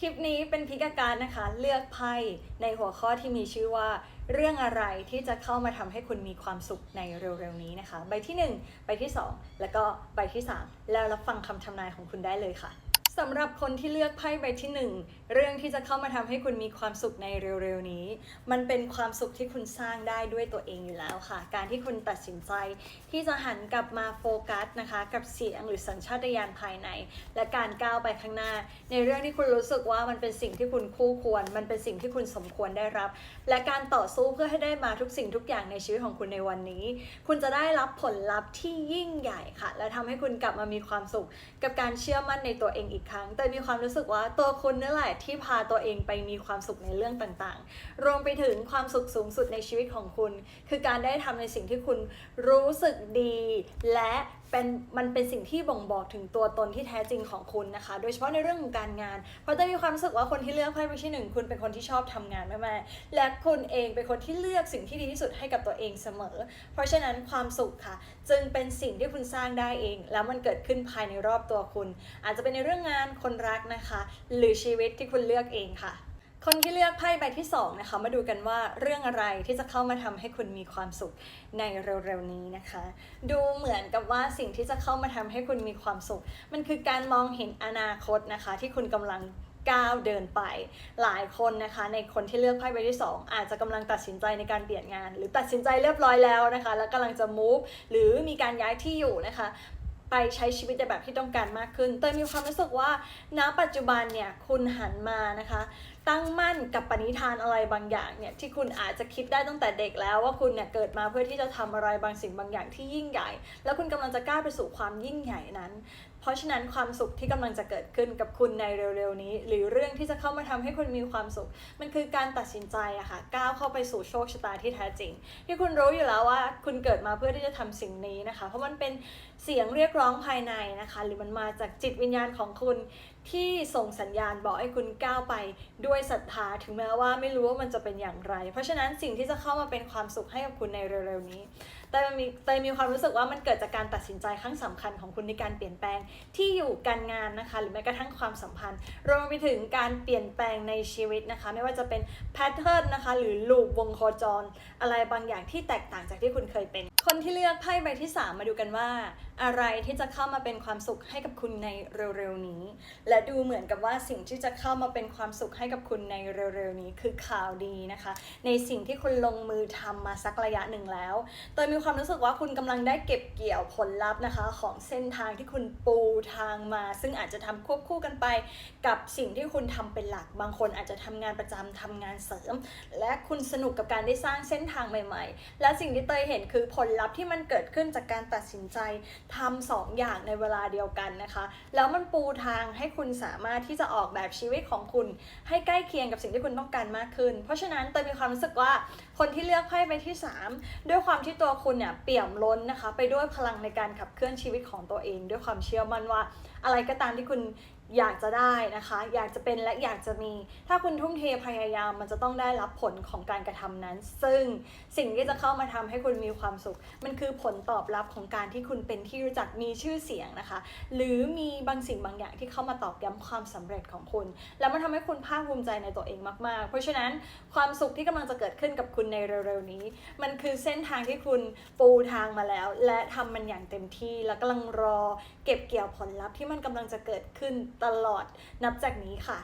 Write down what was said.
คลิปนี้เป็นพิกาการนะคะ เลือกไพ่ในหัวข้อที่มีชื่อว่า เรื่องอะไรที่จะเข้ามาทำให้คุณมีความสุขในเร็วๆนี้นะคะ ใบที่ 1 ใบที่ 2 แล้วก็ใบที่ 3 แล้วรับฟังคำทำนายของคุณได้เลยค่ะ สำหรับคนที่เลือกไพ่ใบที่ 1 เรื่องที่จะเข้ามาทำให้คุณมีความสุขในเร็วๆนี้ มันเป็นความสุขที่คุณสร้างได้ด้วยตัวเองอยู่แล้วค่ะ การที่คุณตัดสินใจ ที่จะหันกลับมาโฟกัสนะคะ กับเสียงหรือสัญชาตญาณภายใน และการก้าวไปข้างหน้า ในเรื่องที่คุณรู้สึกว่ามันเป็นสิ่งที่คุณคู่ควร มันเป็นสิ่งที่คุณสมควรได้รับ และการต่อสู้เพื่อให้ได้มาทุกสิ่งทุกอย่างในชีวิตของคุณในวันนี้ คุณจะได้รับผลลัพธ์ที่ยิ่งใหญ่ค่ะ และทำให้คุณกลับมามีความสุข กับการเชื่อมั่นในตัวเองอีกครั้ง แต่มีความรู้สึกว่าตัวคุณนั่นแหละที่พาตัวเองไปมีความสุขในเรื่องต่างๆ รวมไปถึงความสุขสูงสุดในชีวิตของคุณ คือการได้ทำในสิ่งที่คุณรู้สึกดี และเป็นมันเป็นสิ่งที่บ่งบอกถึงตัวตนที่แท้จริงของคุณนะคะ โดยเฉพาะในเรื่องของการงาน เพราะจะมีความรู้สึกว่าคนที่เลือกไพ่ใบที่หนึ่งคุณเป็นคนที่ชอบทำงานมากๆและคุณเองเป็นคนที่เลือกสิ่งที่ดีที่สุดให้กับตัวเองเสมอ เพราะฉะนั้นความสุขค่ะ จึงเป็นสิ่งที่คุณสร้างได้เอง แล้วมันเกิดขึ้นภายในรอบตัวคุณ อาจจะเป็นในเรื่องงานคนรักนะคะ หรือชีวิตที่คุณเลือกเองค่ะ คนที่เลือกไพ่ใบที่2นะคะมาดูกันว่าเรื่องอะไรที่จะเข้ามาทำให้คุณมีความสุขในเร็วๆนี้นะคะ ดูเหมือนกับว่าสิ่งที่จะเข้ามาทำให้คุณมีความสุข มันคือการมองเห็นอนาคตนะคะ ที่คุณกำลังก้าวเดินไปหลายคนนะคะ ในคนที่เลือกไพ่ใบที่ 2 อาจจะกำลังตัดสินใจในการเปลี่ยนงาน หรือตัดสินใจเรียบร้อยแล้วนะคะ แล้วกำลังจะ move หรือมีการย้ายที่อยู่นะคะ ไปใช้ชีวิตในแบบที่ต้องการมากขึ้น เตยมีความรู้สึกว่าณปัจจุบันเนี่ยคุณหันมานะคะ ตั้งมั่นกับปณิธานอะไรบางอย่างเนี่ยที่คุณอาจจะคิดได้ตั้งแต่เด็กแล้วว่าคุณเนี่ยเกิดมาเพื่อที่จะทำอะไรบางสิ่งบางอย่างที่ยิ่งใหญ่ แล้วคุณกำลังจะก้าวไปสู่ความยิ่งใหญ่นั้น เพราะฉะนั้นความสุขที่กำลังจะเกิดขึ้นกับคุณในเร็วๆนี้ หรือเรื่องที่จะเข้ามาทำให้คุณมีความสุข มันคือการตัดสินใจอะค่ะก้าวเข้าไปสู่โชคชะตาที่แท้จริง ที่คุณรู้อยู่แล้วว่าคุณเกิดมาเพื่อที่จะทำสิ่งนี้นะคะ เพราะมันเป็นเสียงเรียกร้องภายในนะคะ หรือมันมาจากจิตวิญญาณของคุณ ที่ส่งสัญญาณบอกให้คุณก้าวไปด้วยศรัทธาถึงแม้ว่าไม่รู้ว่ามันจะเป็นอย่างไร เพราะฉะนั้นสิ่งที่จะเข้ามาเป็นความสุขให้กับคุณในเร็วๆนี้ แต่มีแต่มีความรู้สึกว่ามันเกิดจากการตัดสินใจครั้งสำคัญของคุณในการเปลี่ยนแปลงที่อยู่การงานนะคะ หรือแม้กระทั่งความสัมพันธ์ รวมไปถึงการเปลี่ยนแปลงในชีวิตนะคะ ไม่ว่าจะเป็นแพทเทิร์นนะคะ หรือลูปวงโคจร อะไรบางอย่างที่แตกต่างจากที่คุณเคยเป็น คนที่เลือกไพ่ใบที่ 3 มาดูกันว่า อะไรที่จะเข้ามาเป็นความสุขให้กับคุณในเร็วๆนี้และและดูเหมือนกับว่าสิ่งที่จะเข้ามาเป็นความสุขให้กับคุณในเร็วๆนี้คือข่าวดีนะคะ ในสิ่งที่คุณลงมือทำมาสักระยะหนึ่งแล้วโดยมีความรู้สึกว่าคุณกำลังได้เก็บเกี่ยวผลลัพธ์นะคะ ของเส้นทางที่คุณปูทางมา ซึ่งอาจจะทำควบคู่กันไป กับสิ่งที่คุณทำเป็นหลักบางคนอาจจะทำงานประจำทำงานเสริม และคุณสนุกกับการได้สร้างเส้นทางใหม่ ๆ และสิ่งที่เตยเห็นคือผลลัพธ์ที่มันเกิดขึ้นจากการตัดสินใจทำสองอย่างในเวลาเดียวกันนะคะ แล้วมันปูทางให้คุณสามารถที่จะออกแบบชีวิตของคุณ ให้ใกล้เคียงกับสิ่งที่คุณต้องการมากขึ้น เพราะฉะนั้นเตยมีความรู้สึกว่าคนที่เลือกไพ่ใบที่ 3 ด้วยความที่ตัวคุณเนี่ยเปี่ยมล้นนะคะ ไปด้วยพลังในการขับเคลื่อนชีวิตของตัวเอง ด้วยความเชื่อมั่นว่า อะไรก็ตามที่คุณ อยากจะได้นะคะ อยากจะเป็นและอยากจะมี ถ้าคุณทุ่มเทพยายามมันจะต้องได้รับผลของการกระทำนั้น ซึ่งสิ่งที่จะเข้ามาทำให้คุณมีความสุข มันคือผลตอบรับของการที่คุณเป็นที่รู้จักมีชื่อเสียงนะคะ หรือมีบางสิ่งบางอย่างที่เข้ามาตอกย้ำความสำเร็จของคุณ แล้วมันทำให้คุณภาคภูมิใจในตัวเองมาก ๆ เพราะฉะนั้นความสุขที่กำลังจะเกิดขึ้นกับคุณในเร็ว ๆ นี้ มันคือเส้นทางที่คุณปูทางมาแล้ว และทำมันอย่างเต็มที่ แล้วกำลังรอเก็บเกี่ยวผลลัพธ์ที่มันกำลังจะเกิดขึ้นตลอดนับจากนี้ค่ะ